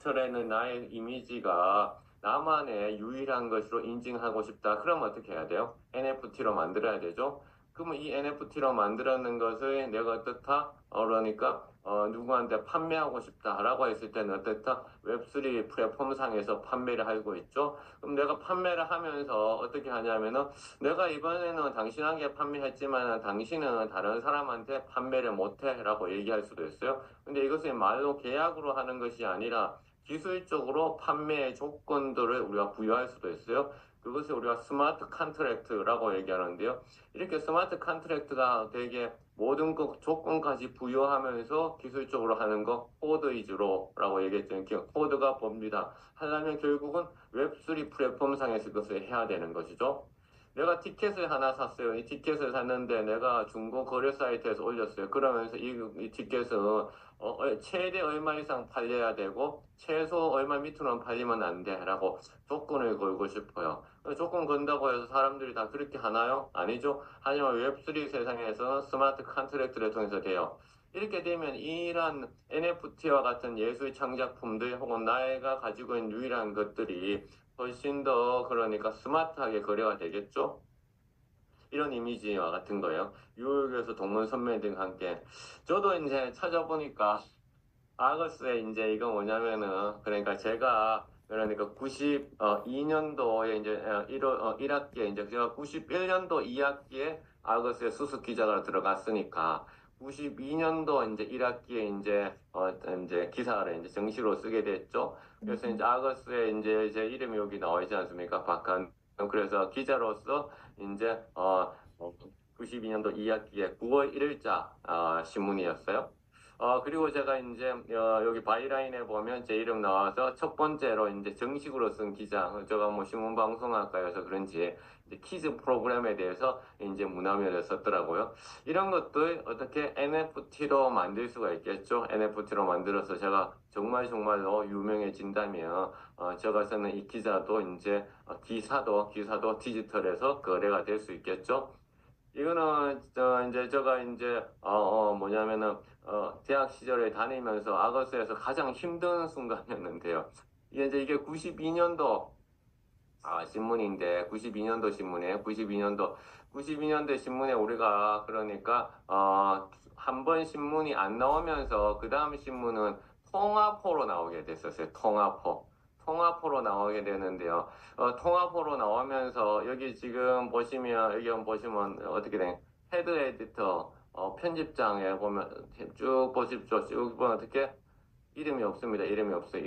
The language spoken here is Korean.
디지털에는 나의 이미지가 나만의 유일한 것으로 인증하고 싶다. 그럼 어떻게 해야 돼요? NFT로 만들어야 되죠. 그러면 이 NFT로 만들었는 것을 내가 어떻다? 어, 그러니까 어, 누구한테 판매하고 싶다라고 했을 때는 어떻다? 웹3 플랫폼상에서 판매를 하고 있죠. 그럼 내가 판매를 하면서 어떻게 하냐면은 내가 이번에는 당신에게 판매했지만 당신은 다른 사람한테 판매를 못해라고 얘기할 수도 있어요. 근데 이것은 말로 계약으로 하는 것이 아니라 기술적으로 판매의 조건들을 우리가 부여할 수도 있어요. 그것을 우리가 스마트 컨트랙트라고 얘기하는데요. 이렇게 스마트 컨트랙트가 되게 모든 것 조건까지 부여하면서 기술적으로 하는 거 코드 위주로라고 얘기했죠. 코드가 봅니다. 하려면 결국은 웹3 플랫폼상에서 그것을 해야 되는 것이죠. 내가 티켓을 하나 샀어요. 이 티켓을 샀는데 내가 중고 거래 사이트에서 올렸어요. 그러면서 이, 이 티켓은 어, 어, 최대 얼마 이상 팔려야 되고 최소 얼마 밑으로는 팔리면 안 돼라고 조건을 걸고 싶어요. 조건 건다고 해서 사람들이 다 그렇게 하나요? 아니죠. 하지만 웹3 세상에서는 스마트 컨트랙트를 통해서 돼요. 이렇게 되면 이러한 NFT와 같은 예술 창작품들 혹은 나이가 가지고 있는 유일한 것들이 훨씬 더 그러니까 스마트하게 거래가 되겠죠. 이런 이미지와 같은 거예요. 유혹에서 동문 선배 등과 함께 저도 이제 찾아보니까 아거스에 이제 이거 뭐냐면은 그러니까 제가 그러니까 92년도에 이제 1월 어, 1학기에 이제 제가 91년도 2학기에 아거스에 수습 기자가 들어갔으니까 92년도 이제 1학기에 이제 어 이제 기사를 이제 정식으로 쓰게 됐죠. 그래서 이제 아거스에 이제 제 이름이 여기 나와 있지 않습니까? 박한. 그래서 기자로서 이제 어 92년도 2학기에 9월 1일자 어, 신문이었어요. 어, 그리고 제가 이제, 어, 여기 바이라인에 보면 제 이름 나와서 첫 번째로 이제 정식으로 쓴 기자, 제가 뭐 신문방송학과여서 그런지 퀴즈 프로그램에 대해서 이제 문화면에 썼더라고요. 이런 것들 어떻게 NFT로 만들 수가 있겠죠? NFT로 만들어서 제가 정말 정말로 유명해진다면, 어, 제가 쓰는 이 기자도 이제, 어, 기사도, 기사도 디지털에서 거래가 될 수 있겠죠? 이거는 저 이제 제가 이제 어, 어 뭐냐면은 어 대학 시절에 다니면서 아거스에서 가장 힘든 순간이었는데요. 이게 이제 이게 92년도 아 신문인데 92년도 신문에 92년도 92년도 신문에 우리가 그러니까 어 한 번 신문이 안 나오면서 그 다음 신문은 통화포로 나오게 됐었어요. 통화포. 통화포로 나오게 되는데요. 어, 통화포로 나오면서 여기 지금 보시면 여기 보시면 어떻게 된 헤드 에디터 어, 편집장에 보면 쭉 보십시오. 쭉 보면 어떻게 이름이 없습니다. 이름이 없어요.